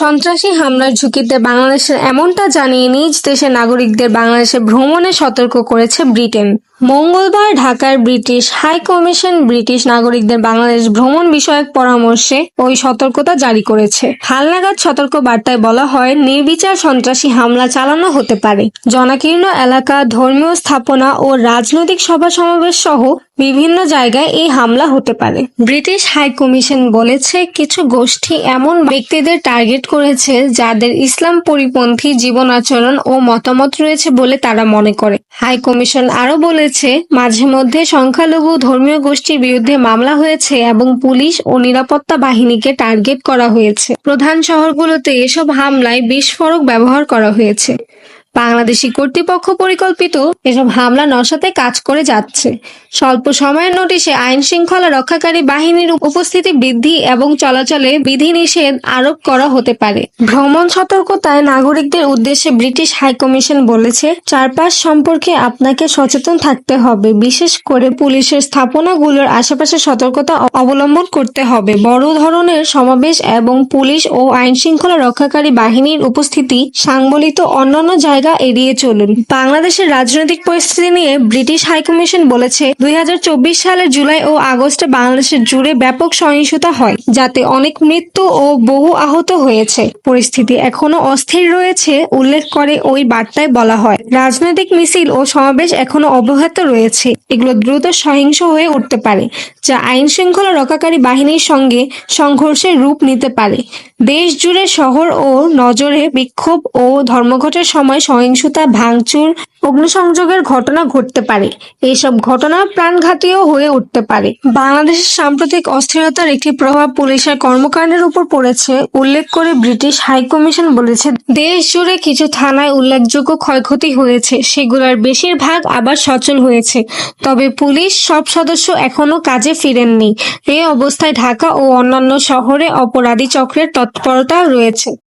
সন্ত্রাসী হামলার ঝুঁকিতে বাংলাদেশের এমনটা জানিয়ে নিজ দেশের নাগরিকদের বাংলাদেশে ভ্রমণে সতর্ক করেছে ব্রিটেন। মঙ্গলবার ঢাকার ব্রিটিশ হাই কমিশন ব্রিটিশ নাগরিকদের বাংলাদেশ ভ্রমণ বিষয়ক পরামর্শে ওই সতর্কতা জারি করেছে। হালনাগাদ সতর্ক বার্তায় বলা হয়, নির্বিচার সন্ত্রাসী হামলা চালানো হতে পারে। জনাকীর্ণ এলাকা, ধর্মীয় স্থাপনা ও রাজনৈতিক সভা সমাবেশ সহ বিভিন্ন জায়গায় এই হামলা হতে পারে। ব্রিটিশ হাই কমিশন বলেছে, কিছু গোষ্ঠী এমন ব্যক্তিদের টার্গেট করেছে যাদের ইসলাম পরিপন্থী জীবন আচরণ ও মতামত রয়েছে বলে তারা মনে করে। হাই কমিশন আরও বলেছে, মাঝে মধ্যে সংখ্যালঘু ধর্মীয় গোষ্ঠীর বিরুদ্ধে মামলা হয়েছে এবং পুলিশ ও নিরাপত্তা বাহিনীকে টার্গেট করা হয়েছে। প্রধান শহরগুলোতে এসব হামলায় বিস্ফোরক ব্যবহার করা হয়েছে। বাংলাদেশি কর্তৃপক্ষ পরিকল্পিত এসব হামলা নশাতে কাজ করে যাচ্ছে। স্বল্প সময়ের নোটিশে আইন শৃঙ্খলা রক্ষাকারী বাহিনীর উপস্থিতি বৃদ্ধি এবং চলাচলে বিধিনিষেধ আরোপ করা হতে পারে। ভ্রমণ সতর্কতায় নাগরিকদের উদ্দেশ্যে ব্রিটিশ হাইকমিশন বলেছে, চারপাশ সম্পর্কে আপনাকে সচেতন থাকতে হবে। বিশেষ করে পুলিশের স্থাপনাগুলোর আশেপাশে সতর্কতা অবলম্বন করতে হবে। বড় ধরনের সমাবেশ এবং পুলিশ ও আইন শৃঙ্খলা রক্ষাকারী বাহিনীর উপস্থিতি সাংবলিত অন্যান্য জায়গা এড়িয়ে চলুন। বাংলাদেশের রাজনৈতিক পরিস্থিতি নিয়ে ব্রিটিশ হাইকমিশন বলেছে, দুই সালের জুলাই ও আগস্টে বাংলাদেশের জুড়ে ব্যাপক সহিংসতা হয়, যাতে অনেক মৃত্যু ও বহু আহত হয়েছে। পরিস্থিতি এখনও অস্থির রয়েছে, উল্লেখ করে ওই বার্তায় বলা হয়। রাজনৈতিক মিছিল ও সমাবেশ এখনও অব্যাহত রয়েছে, এগুলো দ্রুত সহিংস হয়ে উঠতে পারে, যা আইন শৃঙ্খলা রক্ষাকারী বাহিনীর সঙ্গে সংঘর্ষের রূপ নিতে পারে। দেশ জুড়ে শহর ও নজরে বিক্ষোভ ও ধর্মঘটের সময় সহিংসতা, ভাঙচুর, অগ্নিসংযোগের ঘটনা ঘটতে পারে। এইসব ঘটনা প্রাণঘাতীয় হয়ে উঠতে পারে। বাংলাদেশের সাম্প্রতিক অস্থিরতার একটি প্রভাব পুলিশের কর্মকাণ্ডের উপর পড়েছে, উল্লেখ করে ব্রিটিশ হাইকমিশন বলেছে। দেশ জুড়ে কিছু থানায় উল্লেখযোগ্য ক্ষয়ক্ষতি হয়েছে, সেগুলোর বেশিরভাগ আবার সচল হয়েছে। তবে পুলিশ সব সদস্য এখনও কাজে ফিরেননি। এই অবস্থায় ঢাকা ও অন্যান্য শহরে অপরাধী চক্রের তৎপরতা রয়েছে।